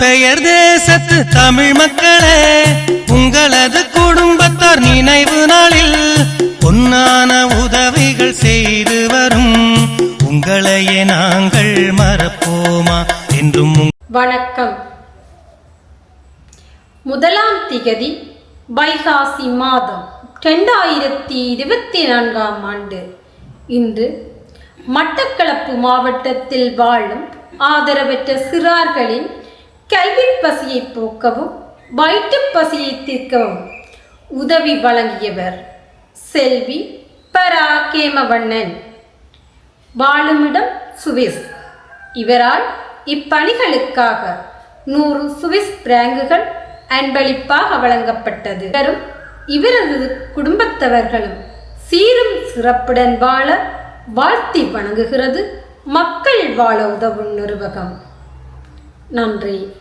தேசத்து தமிழ் மக்களே உங்களது குடும்பத்தார் நினைவு நாளில் பொன்னான உதவிகள் செய்து வரும். உங்களையே நாங்கள் மறப்போமா என்றும் வணக்கம். முதலாம் திகதி வைகாசி மாதம் ரெண்டாயிரத்தி இருபத்தி நான்காம் ஆண்டு. இன்று மட்டக்களப்பு மாவட்டத்தில் வாழும் ஆதரவற்ற சிறார்களின் கல்வி பசியை போக்கவும் வயிற்றுப் பசியை தீர்க்கவும் உதவி வழங்கியவர் செல்வி பரா கேமவண்ணன் வாழுமிடம் சுவிஸ். இவரால் இப்பணிகளுக்காக நூறு சுவிஸ் பிராங்குகள் அன்பளிப்பாக வழங்கப்பட்டது. இவரும் இவரது குடும்பத்தவர்களும் சீரும் சிறப்புடன் வாழ வாழ்த்தி வணங்குகிறது. மக்கள் வாழ உதவும் நிறுவகம் நன்றி.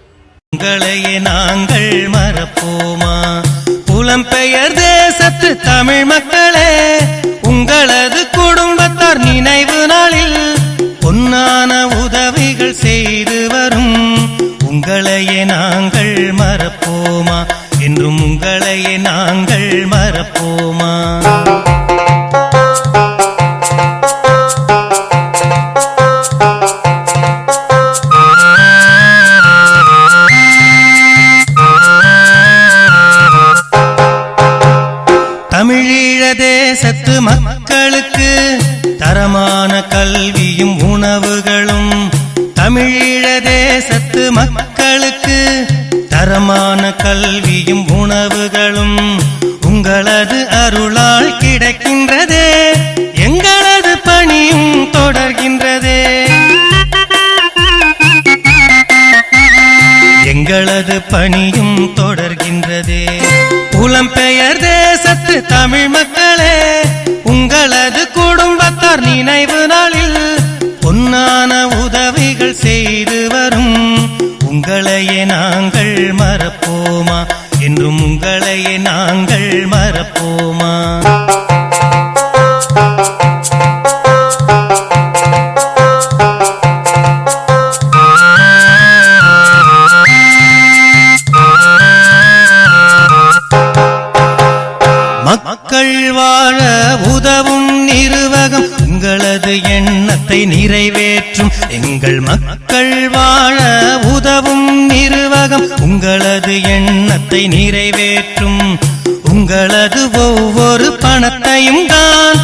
உங்களையே நாங்கள் மறப்போமா? புலம்பெயர் தேசத்து தமிழ் மக்களே உங்களது குடும்பத்தார் நினைவு நாளில் பொன்னான உதவிகள் செய்து வரும். உங்களையே நாங்கள் மறப்போமா? என்றும் உங்களையே நாங்கள் மறப்போமா? மக்களுக்கு தரமான கல்வியும் உணவுகளும் தமிழீழ தேசத்து மக்களுக்கு தரமான கல்வியும் உணவுகளும் உங்களது அருளால் கிடைக்கின்றதே எங்களது பணியும் தொடர்கின்றதே. எங்களது பணியும் தொடர்கின்றதே. புலம்பெயர் தேசத்து தமிழ் மக்களே இருவரும் வரும் உங்களையே நாங்கள் மறப்போமா? என்றும் உங்களையே நாங்கள் மறப்போமா? வாழ உதவும் நிர்வாகம் உங்களது எண்ணத்தை நிறைவேற்றும். எங்கள் மக்கள் வாழ உதவும் நிர்வாகம் உங்களது எண்ணத்தை நிறைவேற்றும். உங்களது ஒவ்வொரு பணத்தையும் தான்